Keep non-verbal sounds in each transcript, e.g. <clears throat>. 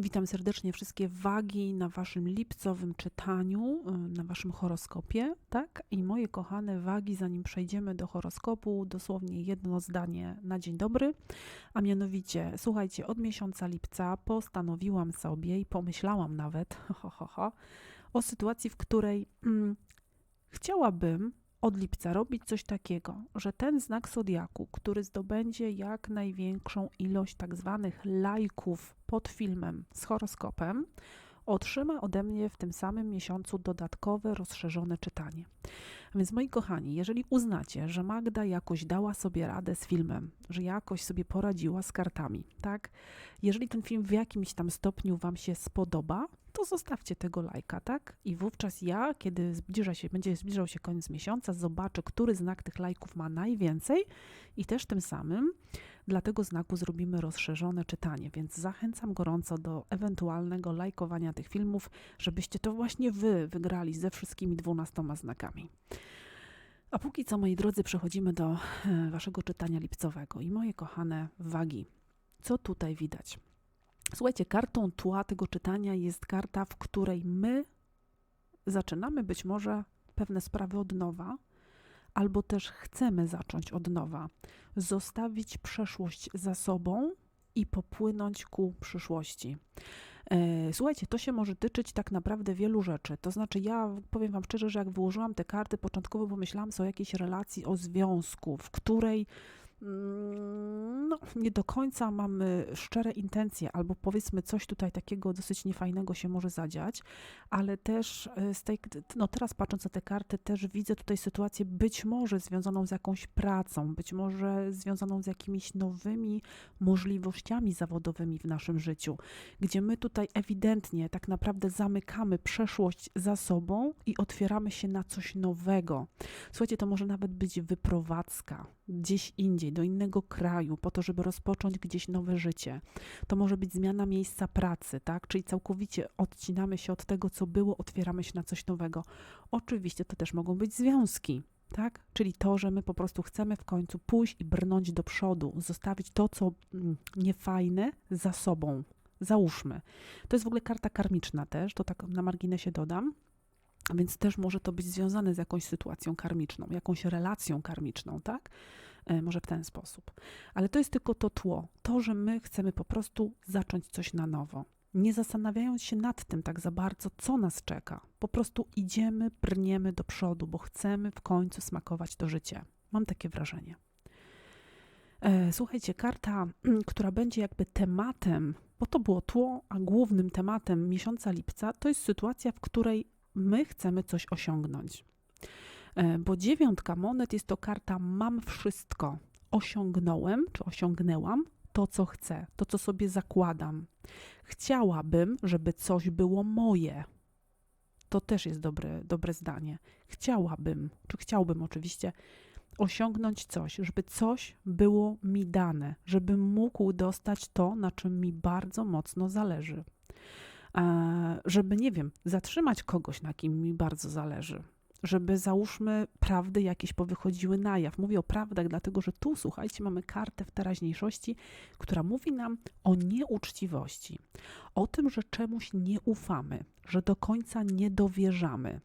Witam serdecznie wszystkie wagi na waszym lipcowym czytaniu, y, na waszym horoskopie, tak? I moje kochane wagi, zanim przejdziemy do horoskopu, dosłownie jedno zdanie na dzień dobry, a mianowicie, słuchajcie, od miesiąca lipca postanowiłam sobie i pomyślałam nawet <laughs> ho, ho, ho, o sytuacji, w której mm, chciałabym od lipca robić coś takiego, że ten znak zodiaku, który zdobędzie jak największą ilość tak zwanych lajków pod filmem z horoskopem, otrzyma ode mnie w tym samym miesiącu dodatkowe, rozszerzone czytanie. Więc moi kochani, jeżeli uznacie, że Magda jakoś dała sobie radę z filmem, że jakoś sobie poradziła z kartami, tak? Jeżeli ten film w jakimś tam stopniu Wam się spodoba, to zostawcie tego lajka, tak? I wówczas ja, kiedy zbliża się, będzie zbliżał się koniec miesiąca, zobaczę, który znak tych lajków ma najwięcej i też tym samym dla tego znaku zrobimy rozszerzone czytanie, więc zachęcam gorąco do ewentualnego lajkowania tych filmów, żebyście to właśnie Wy wygrali ze wszystkimi dwunastoma znakami. A póki co, moi drodzy, przechodzimy do e, Waszego czytania lipcowego i moje kochane wagi. Co tutaj widać? Słuchajcie, kartą tła tego czytania jest karta, w której my zaczynamy być może pewne sprawy od nowa, albo też chcemy zacząć od nowa, zostawić przeszłość za sobą i popłynąć ku przyszłości. E, słuchajcie, to się może tyczyć tak naprawdę wielu rzeczy. To znaczy, ja powiem Wam szczerze, że jak wyłożyłam te karty, początkowo pomyślałam sobie o jakiejś relacji, o związku, w której no, nie do końca mamy szczere intencje, albo powiedzmy coś tutaj takiego dosyć niefajnego się może zadziać, ale też e, z tej, no teraz patrząc na te karty, też widzę tutaj sytuację być może związaną z jakąś pracą, być może związaną z jakimiś nowymi możliwościami zawodowymi w naszym życiu, gdzie my tutaj ewidentnie tak naprawdę zamykamy przeszłość za sobą i otwieramy się na coś nowego. Słuchajcie, to może nawet być wyprowadzka gdzieś indziej, do innego kraju, po to, żeby rozpocząć gdzieś nowe życie. To może być zmiana miejsca pracy, tak? Czyli całkowicie odcinamy się od tego, co było, otwieramy się na coś nowego. Oczywiście to też mogą być związki. Tak? Czyli to, że my po prostu chcemy w końcu pójść i brnąć do przodu, zostawić to, co mm, niefajne za sobą. Załóżmy. To jest w ogóle karta karmiczna też, to tak na marginesie dodam. Więc też może to być związane z jakąś sytuacją karmiczną, jakąś relacją karmiczną, tak? E, może w ten sposób. Ale to jest tylko to tło, to, że my chcemy po prostu zacząć coś na nowo. Nie zastanawiając się nad tym tak za bardzo, co nas czeka. Po prostu idziemy, brniemy do przodu, bo chcemy w końcu smakować to życie. Mam takie wrażenie. E, słuchajcie, karta, <clears throat> która będzie jakby tematem, bo to było tło, a głównym tematem miesiąca lipca, to jest sytuacja, w której my chcemy coś osiągnąć. E, bo dziewiątka monet jest to karta mam wszystko. Osiągnąłem, czy osiągnęłam to, co chcę, to, co sobie zakładam. Chciałabym, żeby coś było moje. To też jest dobre, dobre zdanie. Chciałabym, czy chciałbym oczywiście, osiągnąć coś, żeby coś było mi dane, żebym mógł dostać to, na czym mi bardzo mocno zależy. Żeby, nie wiem, zatrzymać kogoś, na kim mi bardzo zależy, żeby załóżmy prawdy jakieś powychodziły na jaw. Mówię o prawdach, dlatego że tu, słuchajcie, mamy kartę w teraźniejszości, która mówi nam o nieuczciwości, o tym, że czemuś nie ufamy, że do końca nie dowierzamy,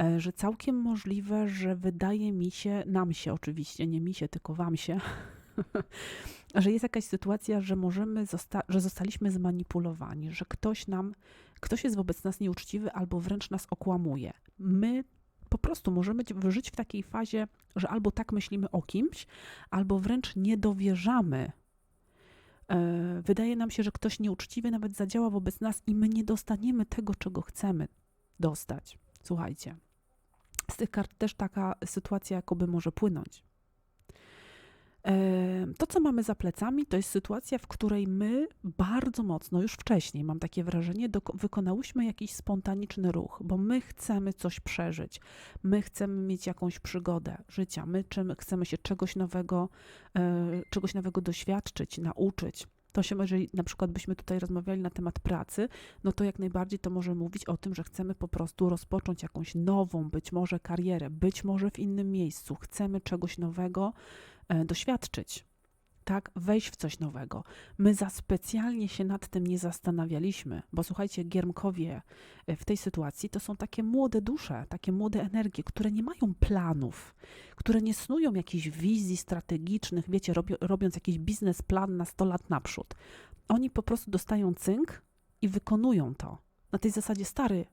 e, że całkiem możliwe, że wydaje mi się, nam się oczywiście, nie mi się, tylko wam się, <laughs> <laughs> że jest jakaś sytuacja, że możemy, zosta- że zostaliśmy zmanipulowani, że ktoś nam, ktoś jest wobec nas nieuczciwy albo wręcz nas okłamuje. My po prostu możemy żyć w takiej fazie, że albo tak myślimy o kimś, albo wręcz nie dowierzamy. E, wydaje nam się, że ktoś nieuczciwy nawet zadziała wobec nas i my nie dostaniemy tego, czego chcemy dostać. Słuchajcie, z tych kart też taka sytuacja jakoby może płynąć. To, co mamy za plecami, to jest sytuacja, w której my bardzo mocno, już wcześniej, mam takie wrażenie, wykonałyśmy jakiś spontaniczny ruch, bo my chcemy coś przeżyć, my chcemy mieć jakąś przygodę życia, my czym chcemy się czegoś nowego, e, czegoś nowego doświadczyć, nauczyć. To się, jeżeli na przykład byśmy tutaj rozmawiali na temat pracy, no to jak najbardziej to może mówić o tym, że chcemy po prostu rozpocząć jakąś nową, być może karierę, być może w innym miejscu, chcemy czegoś nowego, doświadczyć. tak, wejść w coś nowego. My za specjalnie się nad tym nie zastanawialiśmy, bo słuchajcie, giermkowie e, w tej sytuacji to są takie młode dusze, takie młode energie, które nie mają planów, które nie snują jakichś wizji strategicznych, wiecie, robią, robiąc jakiś biznesplan na 100 lat naprzód. Oni po prostu dostają cynk i wykonują to. Na tej zasadzie, stary,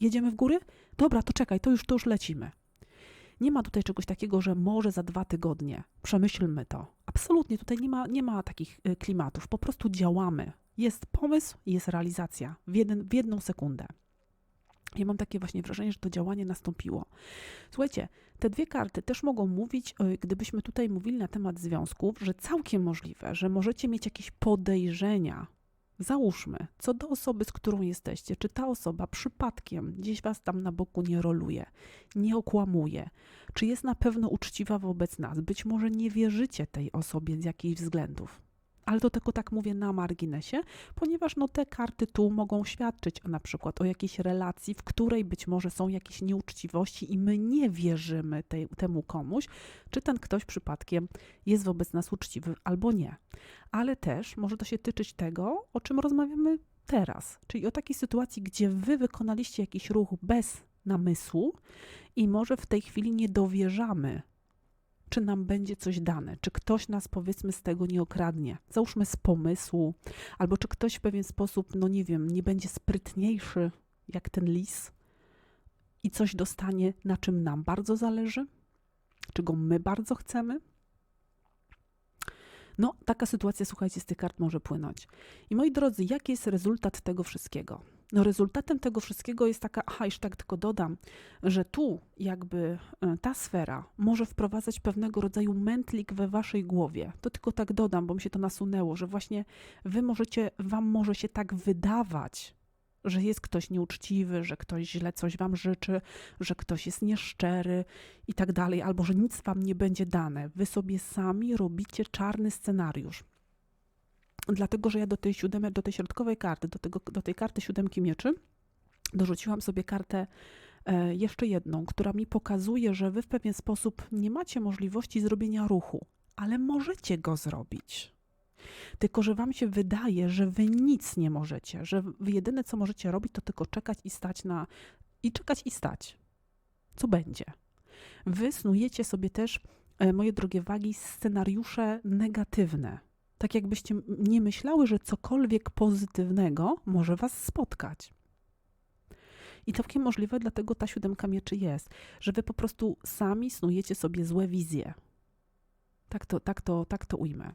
jedziemy w góry? Dobra, to czekaj, to już, to już lecimy. Nie ma tutaj czegoś takiego, że może za dwa tygodnie. Przemyślmy to. Absolutnie tutaj nie ma, nie ma takich y, klimatów. Po prostu działamy. Jest pomysł, jest realizacja w, jeden, w jedną sekundę. Ja mam takie właśnie wrażenie, że to działanie nastąpiło. Słuchajcie, te dwie karty też mogą mówić, y, gdybyśmy tutaj mówili na temat związków, że całkiem możliwe, że możecie mieć jakieś podejrzenia Załóżmy, co do osoby, z którą jesteście, czy ta osoba przypadkiem gdzieś was tam na boku nie roluje, nie okłamuje, czy jest na pewno uczciwa wobec nas. Być może nie wierzycie tej osobie z jakichś względów ale do tego tak mówię na marginesie, ponieważ no, te karty tu mogą świadczyć na przykład o jakiejś relacji, w której być może są jakieś nieuczciwości i my nie wierzymy tej, temu komuś, czy ten ktoś przypadkiem jest wobec nas uczciwy albo nie. Ale też może to się tyczyć tego, o czym rozmawiamy teraz, czyli o takiej sytuacji, gdzie wy wykonaliście jakiś ruch bez namysłu i może w tej chwili nie dowierzamy czy nam będzie coś dane, czy ktoś nas powiedzmy z tego nie okradnie, załóżmy z pomysłu, albo czy ktoś w pewien sposób, no nie wiem, nie będzie sprytniejszy jak ten lis i coś dostanie, na czym nam bardzo zależy, czego my bardzo chcemy. No, taka sytuacja, słuchajcie, z tych kart może płynąć. I moi drodzy, jaki jest rezultat tego wszystkiego? No rezultatem tego wszystkiego jest taka, aha, jeszcze tak tylko dodam, że tu jakby e, ta sfera może wprowadzać pewnego rodzaju mętlik we waszej głowie. To tylko tak dodam, bo mi się to nasunęło, że właśnie wy możecie, wam może się tak wydawać, że jest ktoś nieuczciwy, że ktoś źle coś wam życzy, że ktoś jest nieszczery i tak dalej, albo że nic wam nie będzie dane. Wy sobie sami robicie czarny scenariusz dlatego że ja do tej siódemek, do tej środkowej karty, do, tego, do tej karty siódemki mieczy, dorzuciłam sobie kartę e, jeszcze jedną, która mi pokazuje, że wy w pewien sposób nie macie możliwości zrobienia ruchu, ale możecie go zrobić. Tylko, że wam się wydaje, że wy nic nie możecie, że wy jedyne co możecie robić, to tylko czekać i stać na. i czekać i stać. Co będzie? Wy snujecie sobie też, e, moje drogie wagi, scenariusze negatywne tak jakbyście nie myślały, że cokolwiek pozytywnego może was spotkać. I całkiem możliwe, dlatego ta siódemka mieczy jest, że wy po prostu sami snujecie sobie złe wizje. Tak to, tak to, tak to ujmę.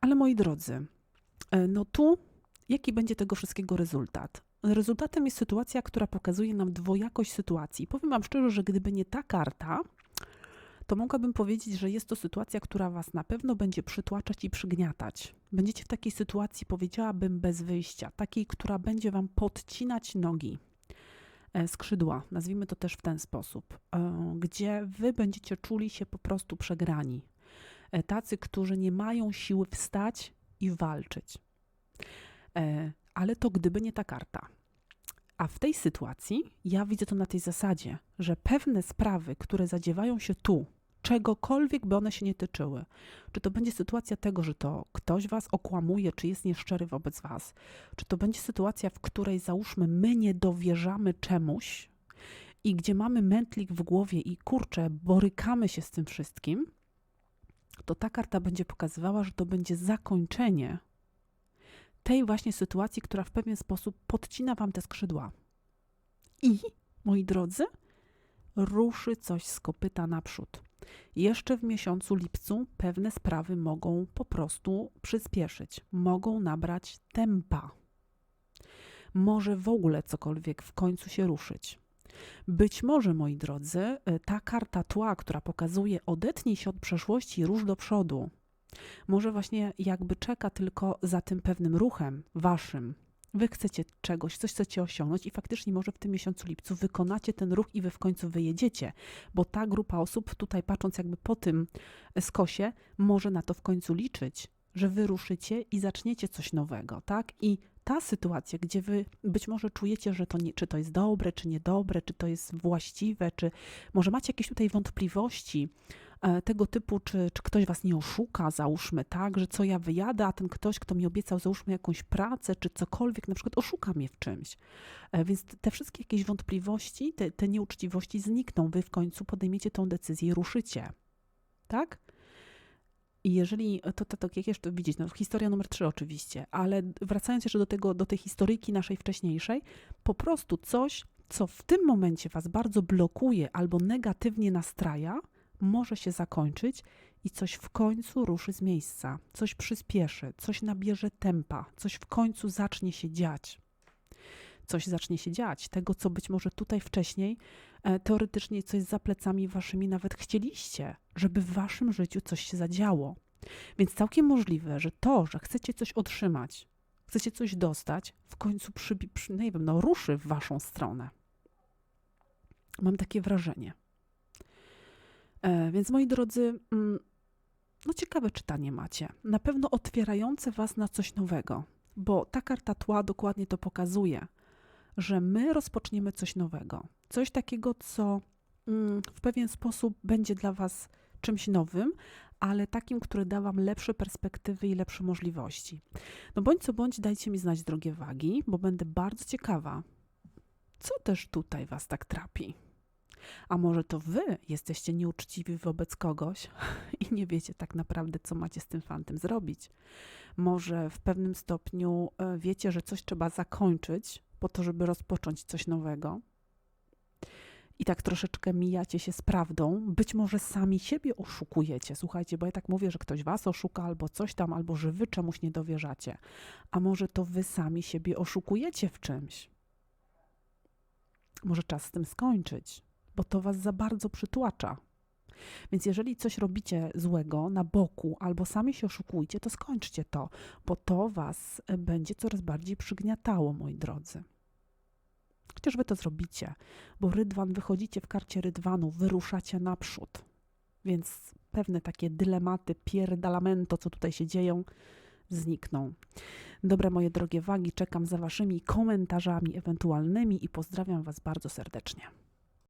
Ale moi drodzy, e, no tu jaki będzie tego wszystkiego rezultat? Rezultatem jest sytuacja, która pokazuje nam dwojakość sytuacji. Powiem Wam szczerze, że gdyby nie ta karta, to mogłabym powiedzieć, że jest to sytuacja, która Was na pewno będzie przytłaczać i przygniatać. Będziecie w takiej sytuacji, powiedziałabym, bez wyjścia, takiej, która będzie Wam podcinać nogi, e, skrzydła, nazwijmy to też w ten sposób, e, gdzie Wy będziecie czuli się po prostu przegrani. E, tacy, którzy nie mają siły wstać i walczyć. Ale to gdyby nie ta karta. A w tej sytuacji ja widzę to na tej zasadzie, że pewne sprawy, które zadziewają się tu, czegokolwiek by one się nie tyczyły. Czy to będzie sytuacja tego, że to ktoś was okłamuje, czy jest nieszczery wobec was, czy to będzie sytuacja, w której załóżmy my nie dowierzamy czemuś i gdzie mamy mętlik w głowie i kurczę, borykamy się z tym wszystkim, to ta karta będzie pokazywała, że to będzie zakończenie tej właśnie sytuacji, która w pewien sposób podcina wam te skrzydła. I, moi drodzy, ruszy coś z kopyta naprzód. Jeszcze w miesiącu lipcu pewne sprawy mogą po prostu przyspieszyć, mogą nabrać tempa. Może w ogóle cokolwiek w końcu się ruszyć. Być może, moi drodzy, ta karta tła, która pokazuje odetnij się od przeszłości, rusz do przodu, może właśnie jakby czeka tylko za tym pewnym ruchem waszym, wy chcecie czegoś, coś chcecie osiągnąć i faktycznie może w tym miesiącu lipcu wykonacie ten ruch i wy w końcu wyjedziecie, bo ta grupa osób tutaj patrząc jakby po tym skosie może na to w końcu liczyć, że wy ruszycie i zaczniecie coś nowego, tak? I ta sytuacja, gdzie wy być może czujecie, że to nie, czy to jest dobre, czy niedobre, czy to jest właściwe, czy może macie jakieś tutaj wątpliwości, e, tego typu, czy, czy ktoś was nie oszuka, załóżmy, tak, że co ja wyjadę, a ten ktoś, kto mi obiecał, załóżmy jakąś pracę, czy cokolwiek, na przykład oszuka mnie w czymś. E, Więc te wszystkie jakieś wątpliwości, te, te nieuczciwości znikną. Wy w końcu podejmiecie tą decyzję i ruszycie. Tak? I jeżeli, to, to, to jak jeszcze widzieć, no historia numer trzy oczywiście, ale wracając jeszcze do tego, do tej historyjki naszej wcześniejszej, po prostu coś, co w tym momencie was bardzo blokuje albo negatywnie nastraja, może się zakończyć i coś w końcu ruszy z miejsca, coś przyspieszy, coś nabierze tempa, coś w końcu zacznie się dziać. Coś zacznie się dziać, tego co być może tutaj wcześniej e, teoretycznie coś za plecami waszymi nawet chcieliście, żeby w waszym życiu coś się zadziało. Więc całkiem możliwe, że to, że chcecie coś otrzymać, chcecie coś dostać, w końcu przybi, przy, no wiem, no, ruszy w waszą stronę. Mam takie wrażenie. E, więc moi drodzy, mm, no ciekawe czytanie macie. Na pewno otwierające was na coś nowego, bo ta karta tła dokładnie to pokazuje, że my rozpoczniemy coś nowego. Coś takiego, co mm, w pewien sposób będzie dla was czymś nowym, ale takim, który da wam lepsze perspektywy i lepsze możliwości. No bądź co bądź, dajcie mi znać, drogie wagi, bo będę bardzo ciekawa, co też tutaj was tak trapi. A może to wy jesteście nieuczciwi wobec kogoś <laughs> i nie wiecie tak naprawdę, co macie z tym fantem zrobić. Może w pewnym stopniu e, wiecie, że coś trzeba zakończyć po to, żeby rozpocząć coś nowego. I tak troszeczkę mijacie się z prawdą. Być może sami siebie oszukujecie. Słuchajcie, bo ja tak mówię, że ktoś was oszuka albo coś tam, albo że wy czemuś nie dowierzacie. A może to wy sami siebie oszukujecie w czymś. Może czas z tym skończyć bo to was za bardzo przytłacza. Więc jeżeli coś robicie złego na boku albo sami się oszukujcie, to skończcie to, bo to was będzie coraz bardziej przygniatało, moi drodzy. Chociaż wy to zrobicie, bo rydwan, wychodzicie w karcie rydwanu, wyruszacie naprzód. Więc pewne takie dylematy, pierdalamento, co tutaj się dzieją, znikną. Dobra, moje drogie wagi, czekam za waszymi komentarzami ewentualnymi i pozdrawiam was bardzo serdecznie.